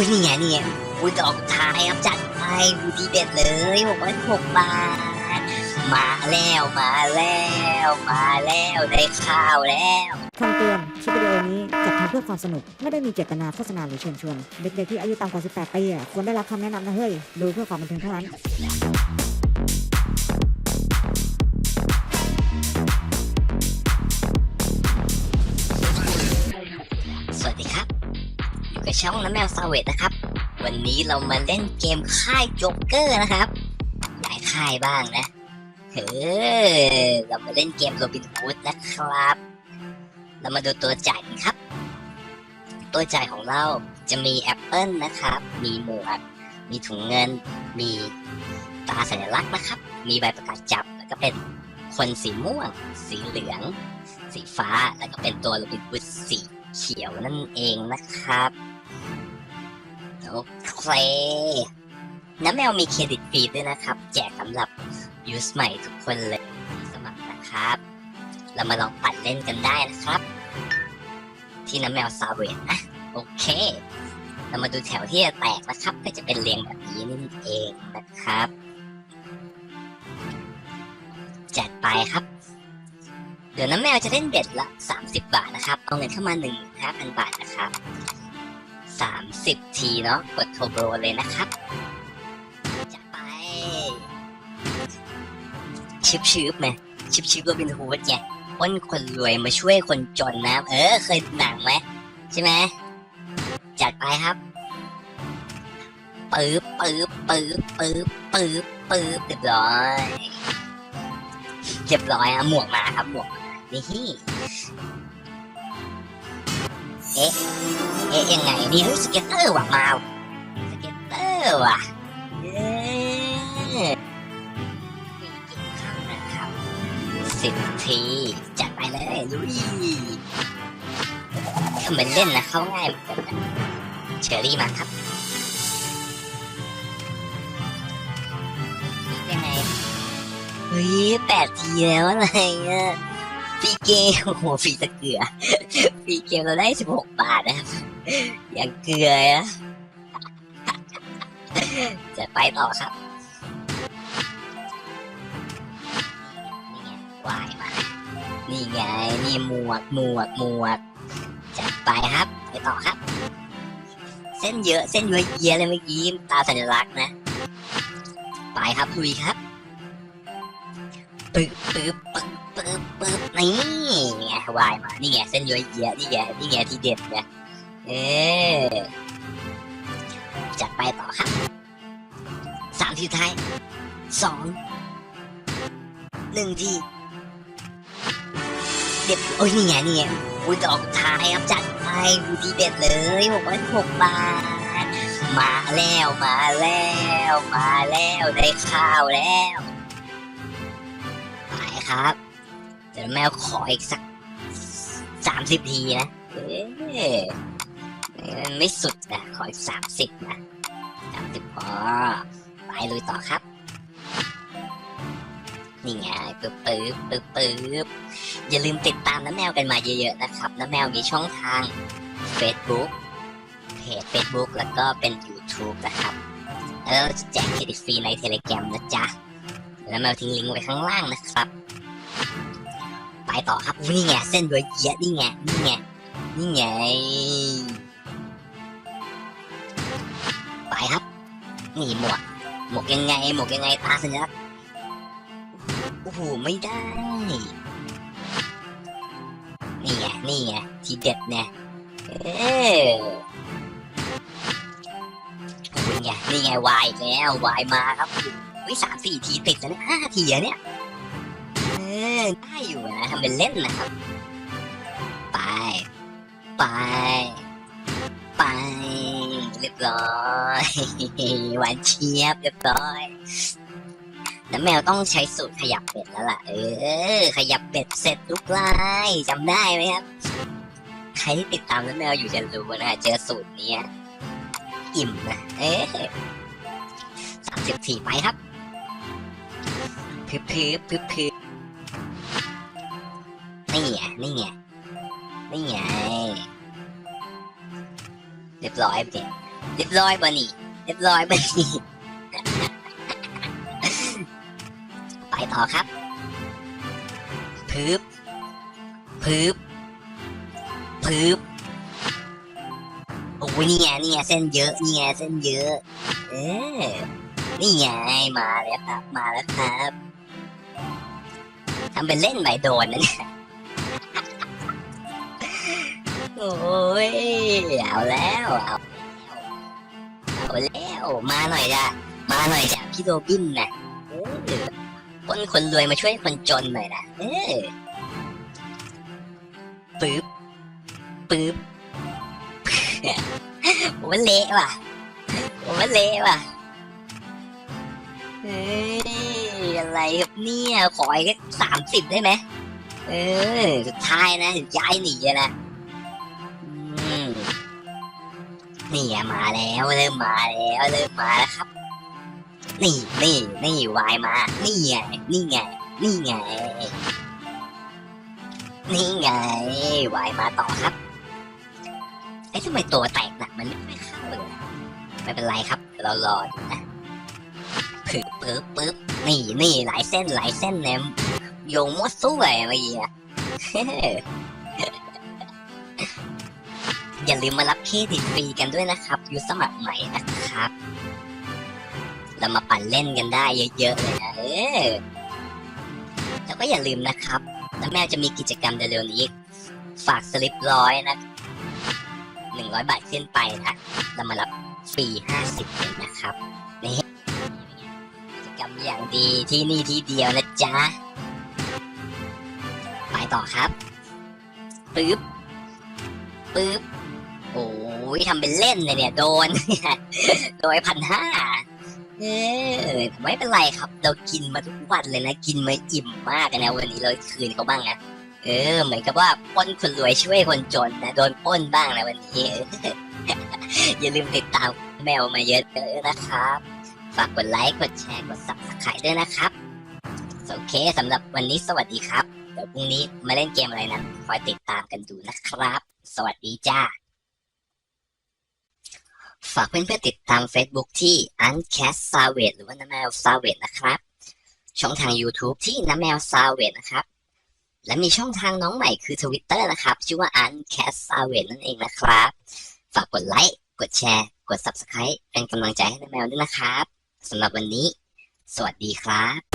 อ้ยนี่ไงนี่ไงคุณจะอกท้ายครับจัดไปดูทีเด็ดเลยหกร้อยหกบาท มาแล้วมาแล้วมาแล้วได้ข้าวแล้วคำเตือนคลิปวิดีโอนี้จัดทำเพื่อความสนุก ไม่ได้มีเจตนาโฆษณาหรือเชิญชวน เด็กๆที่อายุต่ำกว่า 18 ปีควรได้รับคำแนะนำนะเฮ้ย ดูเพื่อความบันเทิงเท่านั้น ช่องน้ำแมวซาเวตนะครับ วันนี้เรามาเล่นเกมค่ายโจ๊กเกอร์นะครับหลายค่ายบ้างนะเฮ้อเรามาเล่นเกมโรบินฮูดนะครับ เรามาดูตัวจ่ายครับ ตัวจ่ายของเราจะมีแอปเปิลนะครับ มีหมวกมีถุงเงิน มีตาสัญลักษณ์นะครับ มีใบประกาศจับ แล้วก็เป็นคนสีม่วง สีเหลือง สีฟ้า แล้วก็เป็นตัวโรบินฮูดสีเขียวนั่นเองนะครับ โอเค น้ำแมวมีเครดิตฟรีด้วยนะครับ แจกสำหรับยูสใหม่ทุกคนเลยสมัครนะครับ เรามาลองปั่นเล่นกันได้นะครับ ที่น้ำแมวซาเวตนะ โอเค เรามาดูแถวที่จะแตกนะครับ ก็จะเป็นเรียงแบบนี้นั่นเองนะครับ จัดไปครับ เดี๋ยวน้ำแมวจะเล่นเบ็ดละ 30 บาทนะครับ เอาเงินเข้ามา1 5 0 0บาทนะครับ 30 ทีเนาะกดโทรโบรเลยนะครับ จะไป ชิบชิบไหมชิบชิบโรบินฮูดไงปล้นคนรวยมาช่วยคนจนนะ เออ เคยหนังไหมใช่ไหมจัดไปครับปื๊บปื๊บปื๊บปื๊บปื๊บปื๊บเรียบร้อยเรียบร้อยอะหมวกมาครับหมวกนี่ เอ๊ะ เอ๊ะยังไงนี่เฮ้ยสเก็ตเตอร์ว่ะมาวะสเก็ตเตอร์ว่ะเอ๊ะมีกินข้าวนะครับสิบทีจัดไปเลยลุยทำเป็นเล่นนะเข้าง่ายเหมือนกันเชอรี่มาครับยังไงเฮ้ยแปดทีแล้วอะไรเงี้ยฟรีเกมโอ้โหฟีตะเกีย ฟรีเกมเราได้สิบหกบาทนะครับอย่างเกลือนะจะไปต่อครับนี่ไงวายมา นี่ไง นี่หมวกหมวกหมวกจัดไปครับ ไปต่อครับ เส้นเยอะเส้นเยอะเยียเลยเมื่อกี้ตาสัญลักษณ์นะ ไปครับลุยครับปึ๊บปึ๊บปึ๊บ ปึ๊บปึ๊บนี่ไงวายมานี่ไงเส้นย้อยเยียนี่ไงนี่ไงที่เด็ดไงเออจัดไปต่อครับสามทีท้ายสองหนึ่งทีเด็ดโอ้ยนี่ไงนี่ไงอุ้ยดอกท้ายครับจัดไปดูทีเด็ดเลยหกร้อยหกบาทมาแล้วมาแล้วมาแล้วได้ข้าวแล้วไปครับ ดี๋ยวแมวขออีกสักสามสิบทีนะไม่สุดนะขออีกสามสิบนะสามสิบพอไปลุยต่อครับ นี่ไงปึ๊บปึ๊บปึ๊บปึ๊บอย่าลืมติดตามน้ำแมวกันมาเยอะๆนะครับน้ำแมวมีช่องทาง Facebook เพจ Facebook แล้วก็เป็น YouTube นะครับ แล้วเราจะแจกเครดิตฟรีใน Telegram นะจ๊ะ แล้วแมวทิ้งลิงก์ไว้ข้างล่างนะครับ ไปต่อครับนี่ไงเส้นด้วยเยอะนี่ไงนี่ไงนี่ไงไปครับ นี่หมวกหมวกยังไงหมวกยังไงตาสัญลักษณ์โอ้โหไม่ได้ นี่ไงนี่ไงทีเด็ดเนี่ยเออโอ้ยไงนี่ไงวายแล้ววายมาครับวิสามสี่ทีติดแล้วเนี่ยห้าทีเนี่ย อได้อยู่นะทำเป็นเล่นนะครับ ไป ไป ไป เรียบร้อยหวานเชียบเรียบร้อยแล้วแมวต้องใช้สูตรขยับเป็ดแล้วล่ะ เออ ขยับเป็ดเสร็จลุกไล่จำได้ไหมครับ ใครที่ติดตามน้ำแมวอยู่จะรู้นะเจอสูตรเนี้ยอิ่มนะ เอ๊สามสิบสี่ไปครับ พึบพึบพึบพึบ นี่ไงนี่ไงนี่ไงเรียบร้อยเด็กเรียบร้อยบ่นี่เรียบร้อยบ่นี่ไปต่อครับพึบพึบพึบโอ้ยนี่ไงนี่ไงเส้นเยอะนี่ไงเส้นเยอะ เออนี่ไงมาแล้วครับ มาแล้วครับทำเป็นเล่นใบโดนนะเนี่ย โอ้ยเอาแล้วเอาเอาแล้วมาหน่อยจ้ะมาหน่อยจ้ะพี่โรบินนะเออปล้นคนรวยมาช่วยคนจนหน่อยนะเออปึ๊บปึ๊บโอ้เละว่ะโอ้เละว่ะเฮ้ยอะไรครับเนี่ยขออีกสามสิบได้ไหมเออสุดท้ายนะย้ายหนีอะนะ นี่มาแล้วเริ่มมาแล้วเริ่มมาแล้วครับ นี่นี่นี่วายมา นี่ไงนี่ไงนี่ไง นี่ไงวายมาต่อครับไอ้ทำไมตัวแตกหนักมันไม่เข้าเลยไม่เป็นไรครับเรารอนะปึ๊บปึ๊บปึ๊บนี่นี่หลายเส้นหลายเส้นเนี่ยโยงมั่วซั่วอะไรเมื่อกี้ อย่าลืมมารับเครดิตฟรีกันด้วยนะครับยูสมัครใหม่นะครับ เรามาปั่นเล่นกันได้เยอะๆเลยนะเออแล้วก็อย่าลืมนะครับ แล้วแม่จะมีกิจกรรมเร็วๆนี้ ฝากสลิปร้อยนะหนึ่งร้อยบาทขึ้นไปนะเรามารับฟรีห้าสิบเลยนะครับนี่กิจกรรมอย่างดีที่นี่ที่เดียวนะจ๊ะไปต่อครับปึ๊บปึ๊บ โอ้ยทำเป็นเล่นเลยเนี่ย โดน โดยพันห้าเออไม่เป็นไรครับ เรากินมาทุกวันเลยนะ กินมาอิ่มมากนะวันนี้เราคืนเขาบ้างนะเออ เหมือนกับว่าป้นคนรวยช่วยคนจนนะโดนป้นบ้างนะวันนี้อย่าลืมติดตามแมวมาเยอะๆนะครับ ฝากกดไลค์กดแชร์กด subscribe ด้วยนะครับโอเคสำหรับวันนี้สวัสดีครับ เดี๋ยวพรุ่งนี้มาเล่นเกมอะไรนั้นคอยติดตามกันดูนะครับ สวัสดีจ้า ฝากเพื่อนๆติดตาม Facebook ที่ Uncast s a v a g e หรือว่าน้าแมว s a v a g e นะครับ ช่องทาง YouTube ที่น้าแมว s a v a g e นะครับ และมีช่องทางน้องใหม่คือ Twitter นะครับ ชื่อว่า Uncast s a v a g e นั่นเองนะครับ ฝากกดไลค์กดแชร์ กด Subscribe เป็นกำลังใจให้น้าแมวด้วยนะครับสำหรับวันนี้ สวัสดีครับ